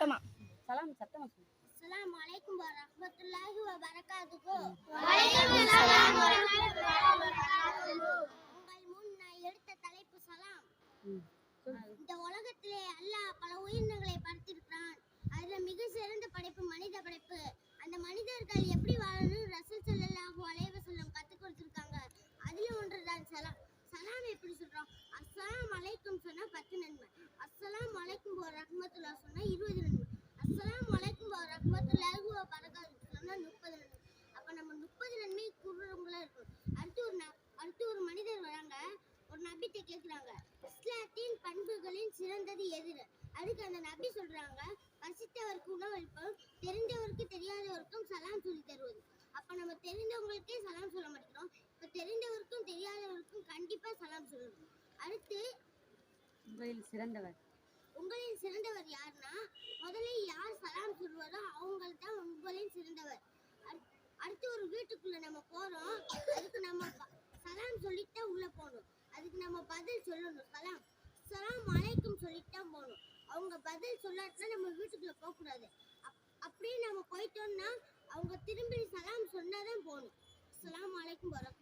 சத்தமா? சலாம் சத்தமா சொல்லு. அஸ்ஸலாமு அலைக்கும் வரஹ்மத்துல்லாஹி வபரகாத்துஹு. உங்கள் முன் நான் எடுத்த தலைப்பு சலாம். இந்த உலகத்திலே அல்லாஹ் பல உயிரினங்களை படைத்திருக்கிறான். அதுல மிக சிறந்த படைப்பு மனித படைப்பு. அந்த மனிதர்கள் எப்படி வாழணும் ரசூல் ஸல்லல்லாஹு அலைஹி வஸல்லம் கத்துக் கொடுத்திருக்காங்க. அதுல ஒன்றுதான் சலாம். சலாம் எப்படி சொல்றோம்? அஸ்ஸலாமு அலைக்கும் சொன்னா பத்து நன்மை அஸ்ஸலாமு அலைக்கும் வ ரஹ்மத்துல்லாஹ் சொன்னா இருபது நன்மை அஸ்ஸலாமு அலைக்கும் வ ரஹ்மத்துல்லாஹி வ பரகாத்துஹு சொன்னா முப்பது நன்மை அப்ப நம்ம முப்பது நன்மை கூறுறவங்களா இருக்கும் அடுத்து ஒரு ந- அடுத்து ஒரு மனிதர் வராங்க ஒரு நபிட்ட கேக்குறாங்க இஸ்லாத்தின் பண்புகளின் சிறந்தது எது அதுக்கு அந்த நபி சொல்றாங்க பசித்தவருக்கு உணவளிப்போம் தெரிந்தவருக்கு தெரியாதவருக்கும் சலாம் சொல்லி தருவது. அப்ப நம்ம தெரிந்தவங்களுக்கே சலாம் சொல்ல மாட்டேங்கிறோம். இப்ப தெரிந்தவருக்கும் தெரியாதவருக்கும் கண்டிப்பா சலாம் சொல்லணும். அடுத்து உங்களில் சிறந்தவர். உங்களில் சிறந்தவர் யாருன்னா முதல்ல யார் சலாம் சொல்வாரோ அவங்க தான் உங்களில் சிறந்தவர். அடு- அடுத்து ஒரு வீட்டுக்குள்ள நம்ம போறோம். அதுக்கு நம்ம சலாம் சொல்லிட்டு உள்ள போகணும். அதுக்கு நம்ம பதில் சொல்லணும் சலாம் சலாம் அலைக்கும் சொல்லிட்டு தான் போகணும் அவங்க பதில் சொல்லாட்டினா நம்ம வீட்டுக்குள்ள போகக்கூடாது. அப்- அப்படியே நம்ம போயிட்டோம்னா அவங்க திரும்பி சலாம் சொன்னாதான் போகணும். அஸ்ஸலாமு அலைக்கும் வரஹ்மத்துல்லாஹி